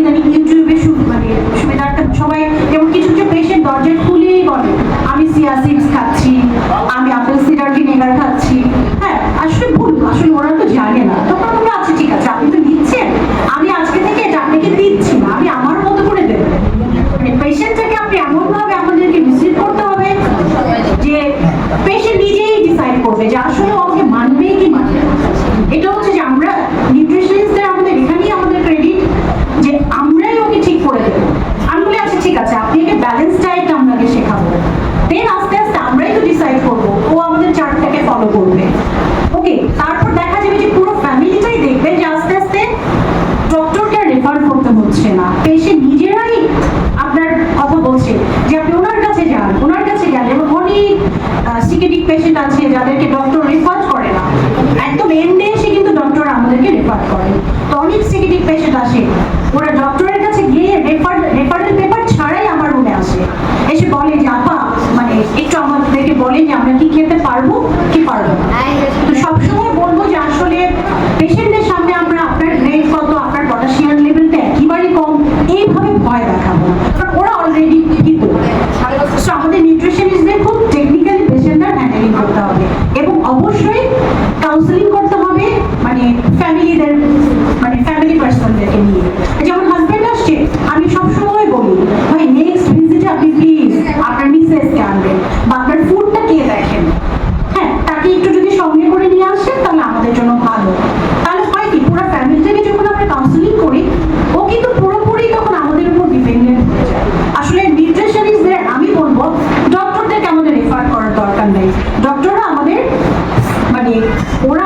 ইদানিং ইউটিউবে মানে সুবিধার্থে সবাই যেমন কিছু কিছু পেশেন্ট দরজা খুলেই বলে, আমি সিয়া খাচ্ছি, আমি আপেল সিডার ভিনেগার খাচ্ছি। হ্যাঁ আসলে ভুল, আসলে ওরা তো জানে না। তখন আমরা আচ্ছা ঠিক আছে, আপনি তো নিচ্ছেন। আমি আজকে থেকে এটা আপনাকে দিচ্ছি না, আমি আমার মতো করে দেবো। মানে পেশেন্টটাকে আপনি এমনভাবে আমাদেরকে রিসিভ করতে হবে যে পেশেন্ট নিজেই ডিসাইড করবে যে আসলে পেশেন্ট আসে ওরা ডক্টরের কাছে গিয়ে রেফারেল পেপার ছাড়াই আমার রুমে আসে। এসে বলে যে, আপা মানে একটু আমাদেরকে বলেনি আমরা কি খেতে পারব, কি পারব না? আপনার ফুডটা কে দেখেন? হ্যাঁ তাকে একটু যদি সঙ্গে করে নিয়ে আসেন, তাহলে আমাদের জন্য ভালো। তাহলে হয় কি, পুরো ফ্যামিলিটাকে যখন আমরা কাউন্সেলিং করি, ও কিন্তু পুরোপুরি তখন আমাদের উপর ডিপেন্ডেন্ট হয়ে যায়। আসলে নিউট্রিশন ইজ দেয়ার আমি বলব ডক্টরদেরকে আমাদের রেফার করার দরকার নেই। ডক্টররা আমাদের মানে ওরা